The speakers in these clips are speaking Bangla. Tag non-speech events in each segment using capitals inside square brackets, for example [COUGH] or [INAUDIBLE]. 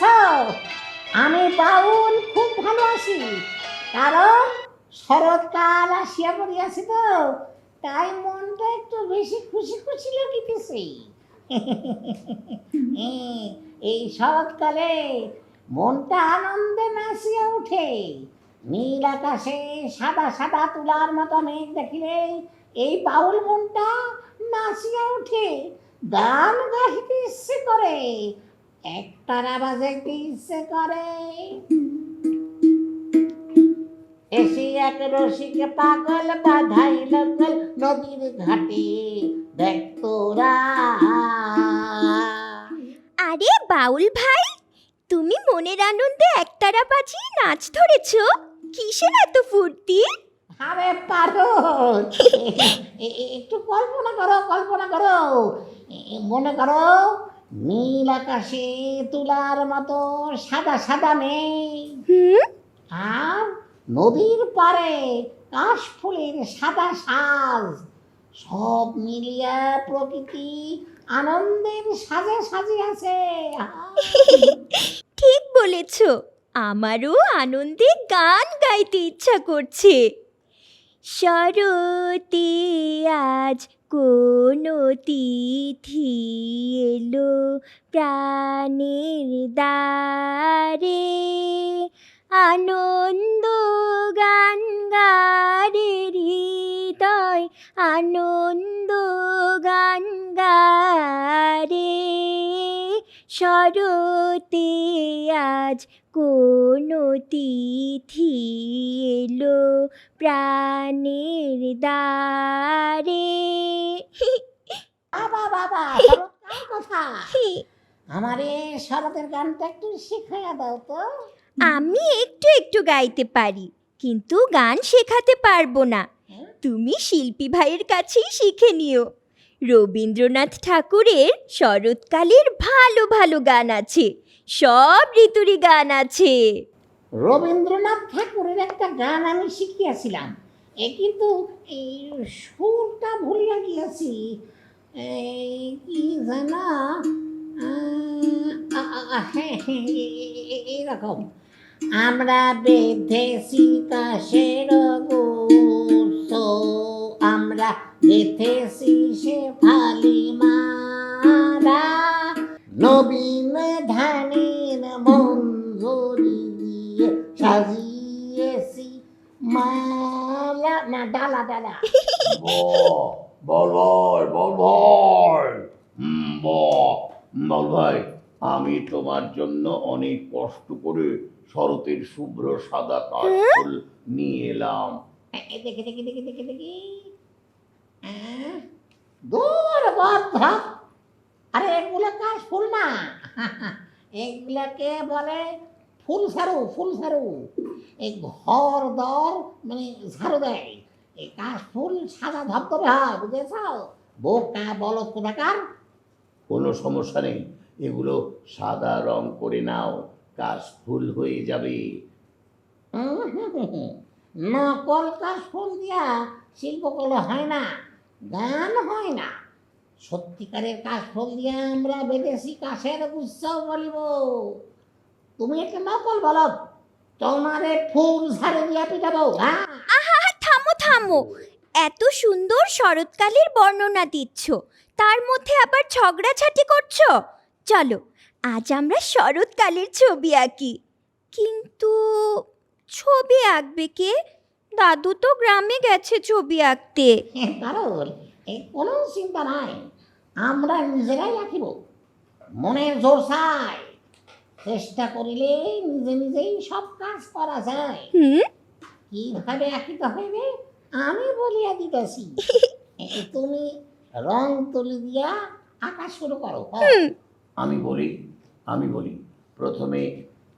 আছো আমি বাউল খুব ভালো আছি কারণ শরৎকাল আসিয়া পড়িয়াছে তো, তাই মনটা একটু বেশি খুশি খুশি লাগিতেছে। [LAUGHS] এই- শরৎকালে মনটা আনন্দে নাচিয়া উঠে, নীল আকাশে সাদা সাদা তুলার মতো মেঘ দেখিলে এই বাউল মনটা নাচিয়া উঠে, গান গাইতে ইচ্ছে করে। একটারা বাজাইতে ইচ্ছে করে। এসে এক রসিকে পাগল বাধাইল গল নদীর ঘাটে দেখ তোরা। আরে বাউল ভাই তুমি মনের আনন্দে একতারা বাজিয়ে নাচ ধরেছ? কিসের এত ফুর্তি? আরে পারো একটু কল্পনা করো কল্পনা করো। মনে করো নীল আকাশে তুলার মতো সাদা সাদা মেঘ। হুম? আর নদীর পারে কাশ ফুলের সাদা সাজ। সব মিলিয়া প্রকৃতি আনন্দের সাজে সাজিয়াছে [LAUGHS] ঠিক বলেছ। আমারও আনন্দে গান গাইতে ইচ্ছা করছে। শরতে আজ কোন তিথি এলো প্রাণের দ্বারে। আনন্দ গান গারে হৃদয় আনন্দ গান গারে। শরতে আজ কোন তিথি এলো প্রাণের দ্বারে। বাবা বাবা কথা? আমারে শরতের গানটা একটু শিখাইয়া দাও তো। আমি একটু একটু গাইতে পারি কিন্তু গান শেখাতে পারব না। তুমি শিল্পী ভাইয়ের কাছেই শিখে নিও। রবীন্দ্রনাথ ঠাকুরের শরৎকালের ভালো ভালো গান আছে। সব ঋতুরই গান আছে। রবীন্দ্রনাথ ঠাকুরের একটা গান আমি শিখিয়াছিলাম। এ কিন্তু এই সুরটা ভুলিয়া গিয়াছি। কি জানা? আহ, আ- আ- এ- এ- এ- এইরকম আমরা বেঁধেছি কাশের গুচ্ছ আমরা বেঁধেছি সে ফালি মারা। নবীন ধানের মঞ্জুরি দিয়ে সাজিয়েছি মালা। না ডালা ডালা। বল ভাই বল বল। বল ভাই আমি তোমার জন্য অনেক কষ্ট করে শরতের শুভ্র সাদা কাশফুল নিয়ে এলাম। দেখি দেখি দেখি দেখি দেখি। আহ, দূর বদ্ধ আরে এগুলো কাশ ফুল না। এগুলাকে বলে ফুল সারু ফুল সারু। এই ঘর দর মানে ঝাড়ু দেয়। এই কাশ ফুল সাদা ধবধবে হয় বুঝেছ? বোকা বলদ কোথাকার কোনো সমস্যা নেই। এগুলো সাদা রং করে নাও কাশ ফুল হয়ে যাবে। নকল কাশ ফুল দিয়া শিল্পকলা হয় না। গান হয় না। সত্যিকারের কাশ ফুল দিয়া আমরা বিদেশি কাশের উৎসব বলিব। তুমি একটা নকল বলো তোমারে ফুল ঝাড়ে হ্যাঁ? আহা, থামো থামো। এত সুন্দর শরৎকালের বর্ণনা দিচ্ছ, তার মধ্যে আবার ঝগড়াঝাটি করছ? চলো, আজ আমরা শরৎকালের ছবি আঁকি। কিন্তু ছবি আঁকবে কে? দাদু তো গ্রামে গেছে ছবি আঁকতে। কারণ এই কোনো চিন্তা নাই আমরা নিজেরাই রাখিব মনের জোর চাই চেষ্টা করিলে নিজে নিজেই সব কাজ করা যায়। হুম? কীভাবে আঁকিতে হইবে আমি বলিয়া দিতেছি। [LAUGHS] এই তুমি রং তুলি দিয়া আঁকা শুরু করো হ। হুম। আমি বলি আমি বলি প্রথমে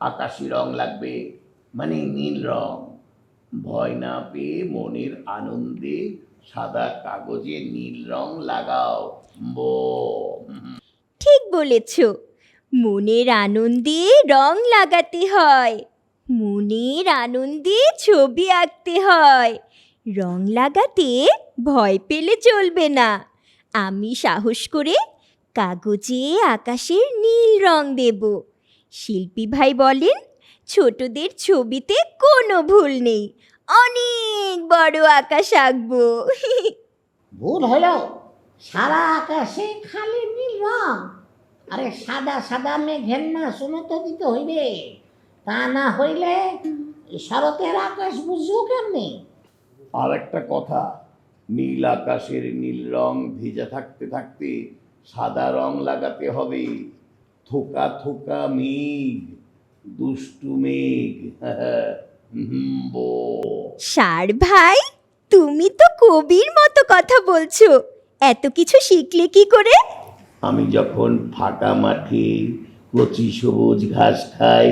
আকাশি রং লাগবে মানে নীল রং। ভয় না পেয়ে মনের আনন্দে সাদা কাগজে নীল রং লাগাও। ঠিক বলেছ। মনের আনন্দে রং লাগাতে হয়। মনের আনন্দে ছবি আঁকতে হয়। রং লাগাতে ভয় পেলে চলবে না। আমি সাহস করে কাগজে আকাশের নীল রং দেব। শিল্পী ভাই বলেন ছোটদের ছবিতে কোনো ভুল নেই। অনেক বড় আকাশ আঁকবো। ভুল হলো সারা আকাশে খালি নীল রং। আরে সাদা সাদা মেঘের না শুনে তো দিতে হইবে? তা না হইলে শরতের আকাশ বুঝব কেমনি? আর একটা কথা নীল আকাশের নীল রং ভিজে থাকতে থাকতে সাদা রং লাগাতে হবে। থোকা থোকা মেঘ। দুষ্টু মেঘ। সার ভাই তুমি তো কবির মতো কথা বলছো। এত কিছু শিখলে কি করে? আমি যখন ফাঁকা মাঠে কচি সবুজ ঘাস খাই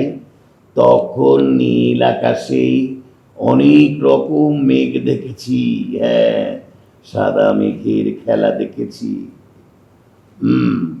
তখন নীল আকাশে অনেক রকম মেঘ দেখেছি। হ্যাঁ সাদা মেঘের খেলা দেখেছি। হুম।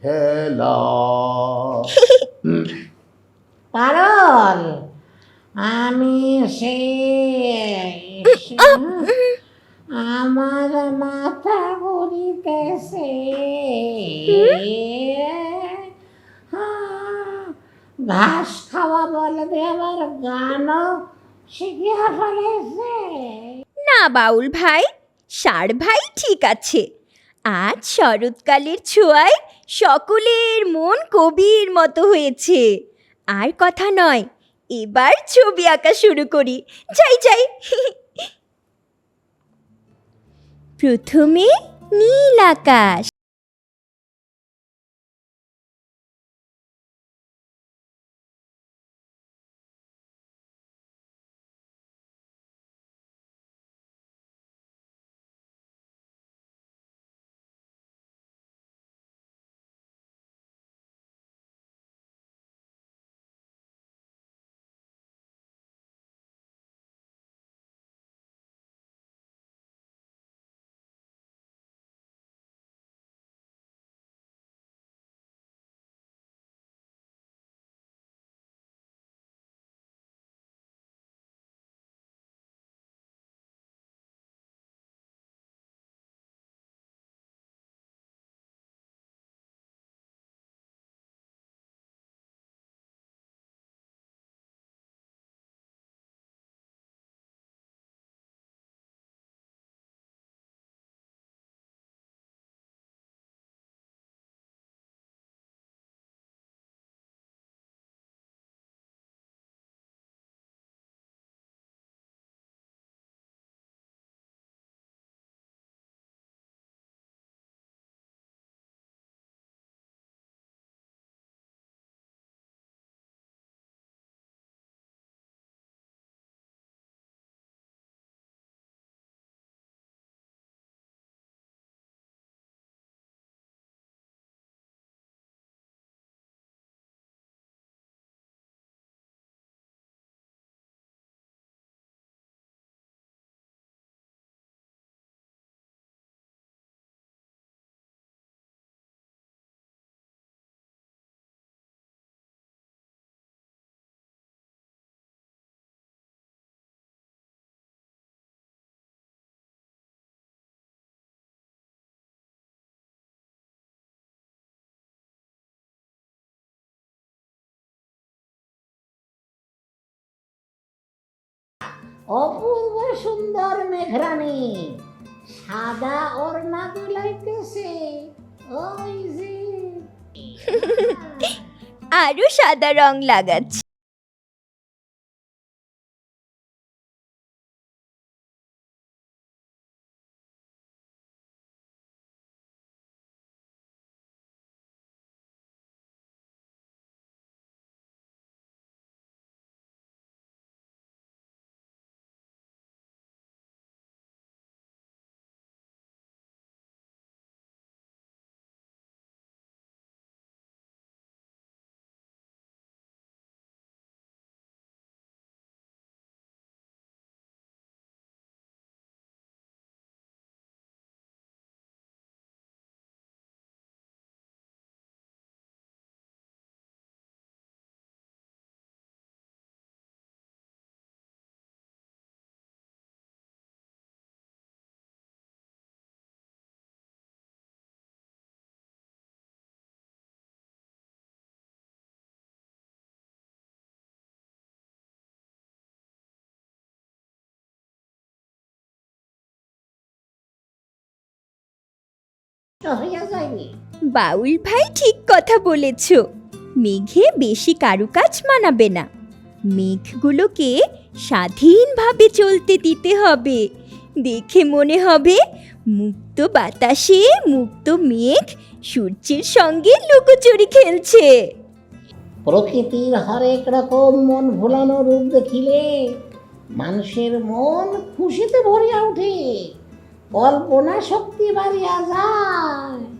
[LAUGHS] পারল? আমি সে আমার মাথা ঘুরিতেছে। ঘাস খাওয়া বলতে আবার গানও শিখিয়া ফেলেছে। না বাউল ভাই সার ভাই ঠিক আছে। আজ শরৎকালের ছোঁয়ায় সকলের মন কবির মতো হয়েছে। আর কথা নয়, এবার ছবি আঁকা শুরু করি। যাই যাই। প্রথমে নীল আকাশ। অপূর্ব সুন্দর মেঘরানি। সাদা ওড়না দুলাইতেছে। ওই যে। আরও সাদা রং লাগাচ্ছি। বাউল ভাই ঠিক কথা বলেছ। মেঘে বেশি কারুকাজ মানাবে না। মেঘগুলোকে স্বাধীনভাবে চলতে দিতে হবে। দেখে মনে হবে মুক্ত বাতাসে মুক্ত মেঘ সূর্যের সঙ্গে লুকোচুরি খেলছে। প্রকৃতির হরেক রকম মন ভোলানো রূপ দেখিলে মানুষের মন খুশিতে ভরিয়া ওঠে। কল্পনা শক্তি বাড়িয়া যায়।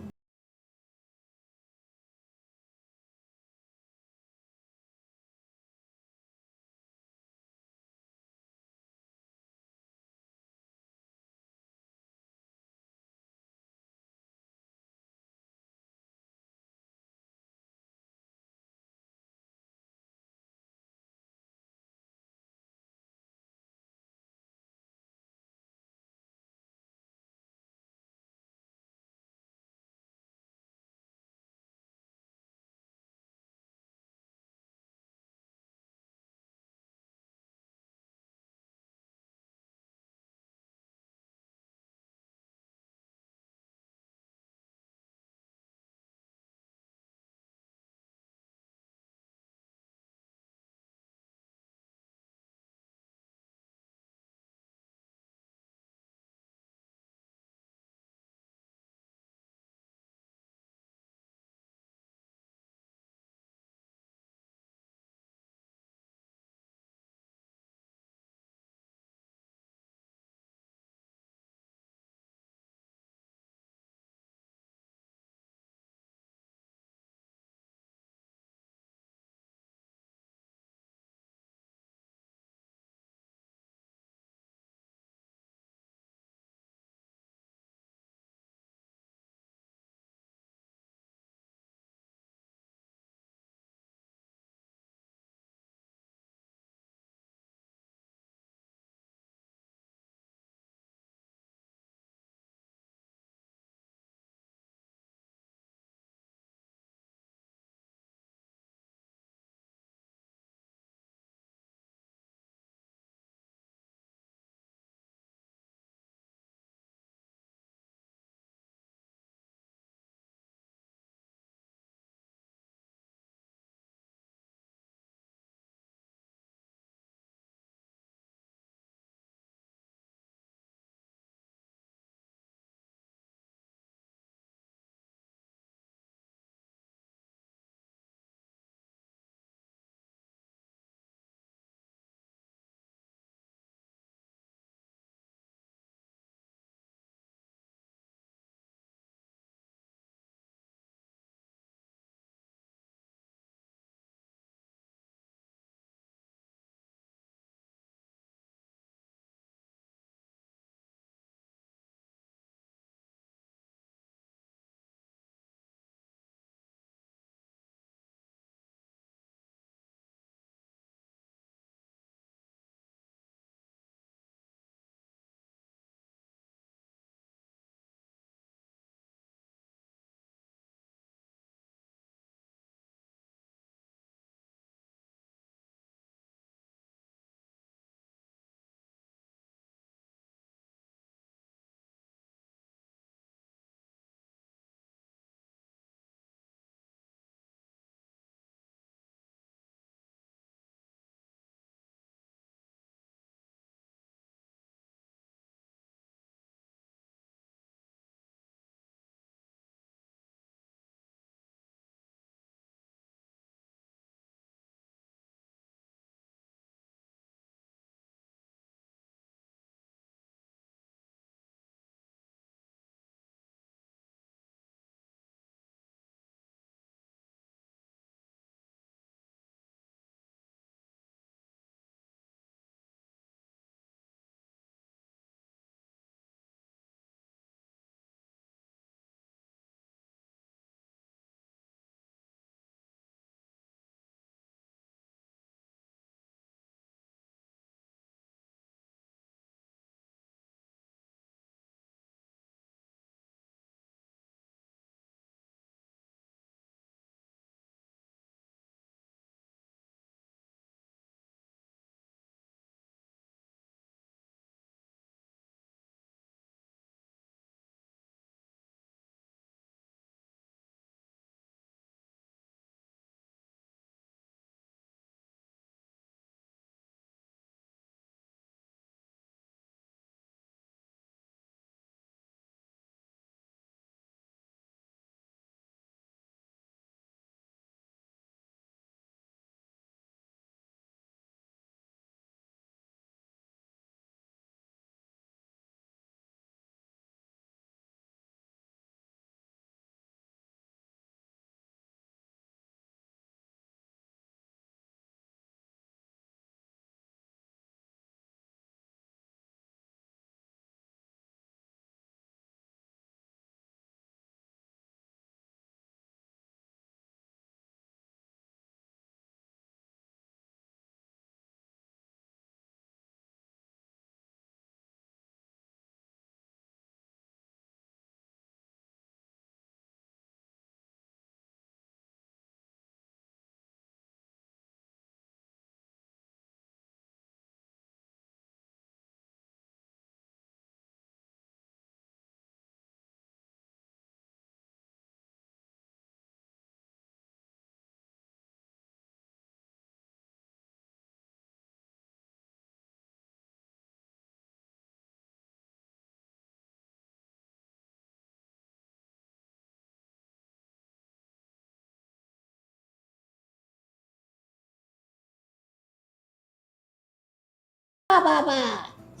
বাবা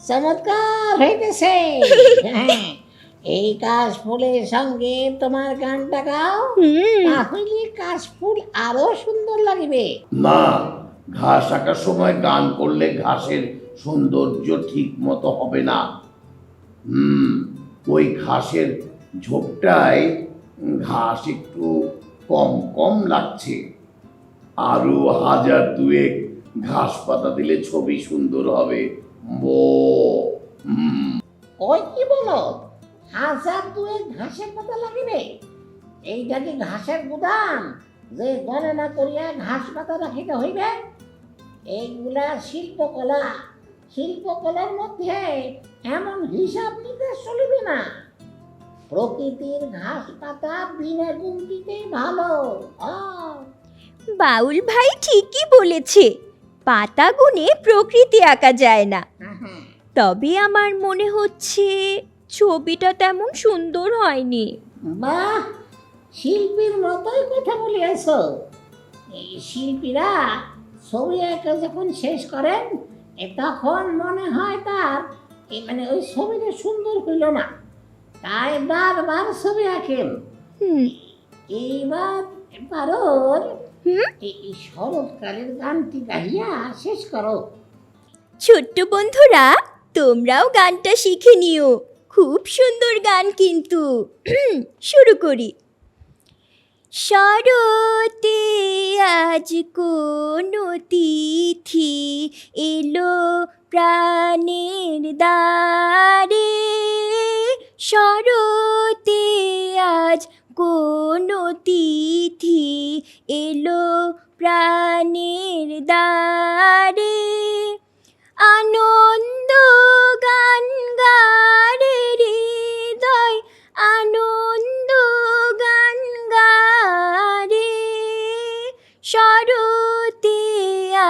চমৎকার হইতেছে। [LAUGHS] হ্যাঁ, এই কাশ ফুলের সঙ্গে তোমার গানটা গাও তাহলে কাশ ফুল আরও সুন্দর লাগবে। না ঘাস আঁকার সময় গান করলে ঘাসের সৌন্দর্য ঠিক মতো হবে না। হুম ওই ঘাসের ঝোপটায় ঘাস একটু কম কম লাগছে। আরও হাজার দুয়েক ঘাস পাতা দিলে ছবি সুন্দর হবে। বো ওই কি বলো? হাজার দুয়েক ঘাসের পাতা লাগিবে। এইটা কি ঘাসের গুদাম যে গণনা করিয়া ঘাস পাতা রাখিতে হইবে। এইগুলা শিল্পকলা। শিল্পকলার মধ্যে এমন হিসাব নিকাশ চলিবে না। প্রকৃতির ঘাস পাতা বিনা গুনতিতেই ভালো। বাউল ভাই ঠিকই বলেছে। পাতা গুনে প্রকৃতি আঁকা যায় না। তবে আমার মনে হচ্ছে ছবিটা তেমন সুন্দর হয়নি। বাহ শিল্পীর মতোই কথা বলিয়াছ এই শিল্পীরা ছবি এঁকে যখন শেষ করেন তখন মনে হয় তার মানে ওই ছবিটা সুন্দর হইল না। তাই বারবার ছবি আঁকেন। হুম। এইবার পারোর এই শরৎকালের গানটি গাইয়া শেষ করো। ছোট্ট বন্ধুরা তোমরাও গানটা শিখে নিও। খুব সুন্দর গান কিন্তু। শুরু করি। শরতে আজ কোনো তিথি এলো প্রাণের দ্বারে। শরতে আজ কোনো তিথি এলো প্রাণের দ্বারে। আনন্দ গান গারে হৃদয়, আনন্দ গান গারে। শরতে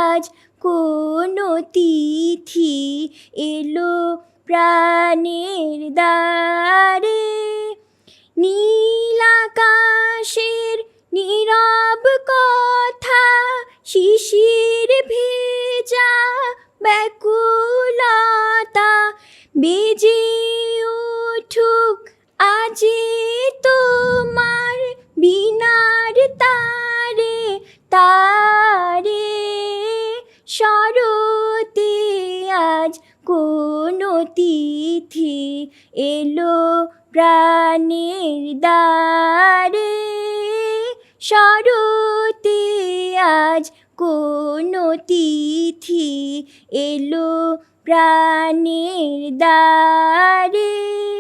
আজ কোনো তিথি এলো প্রাণের দ্বারে নীরব কথা, শিশির ভেজা ব্যাকুলতা, বেজে উঠুক আজি তোমার বিনার তারে তারে শরতে আজ কোনো তিথি এলো প্রাণের দ্বারে। শরতে আজ কোনো তিথি এলো প্রাণের দ্বারে?